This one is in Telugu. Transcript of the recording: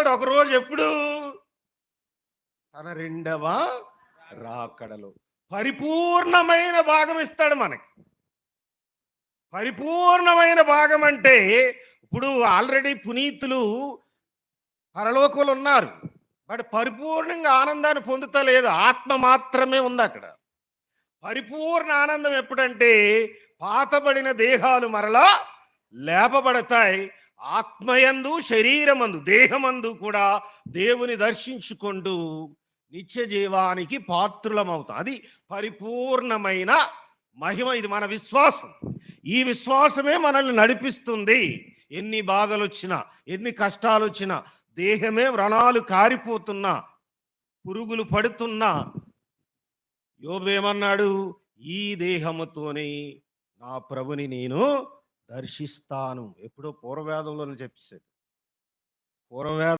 వస్తాడు ఒకరోజు ఎప్పుడు? తన రెండవ రాకడలో. పరిపూర్ణమైన భాగం ఇస్తాడు మనకి. పరిపూర్ణమైన భాగం అంటే ఇప్పుడు ఆల్రెడీ పునీతులు పరలోకులు ఉన్నారు బట్ పరిపూర్ణంగా ఆనందాన్ని పొందుతలేదు. ఆత్మ మాత్రమే ఉంది అక్కడ. పరిపూర్ణ ఆనందం ఎప్పుడంటే పాతబడిన దేహాలు మరలా లేపబడతాయి. ఆత్మయందు శరీరమందు దేహమందు కూడా దేవుని దర్శించుకుంటూ నిత్య జీవానికి పాత్రులమవుతాం. అది పరిపూర్ణమైన మహిమ ఇది మన విశ్వాసం. ఈ విశ్వాసమే మనల్ని నడిపిస్తుంది. ఎన్ని బాధలు వచ్చినా ఎన్ని కష్టాలు వచ్చినా దేహమే వ్రణాలు కారిపోతున్నా పురుగులు పడుతున్నా యోబేమన్నాడు ఈ దేహముతోనే నా ప్రభుని నేను దర్శిస్తాను. ఎప్పుడో పూర్వవేదంలోనే చెప్పేశాడు. పూర్వవేద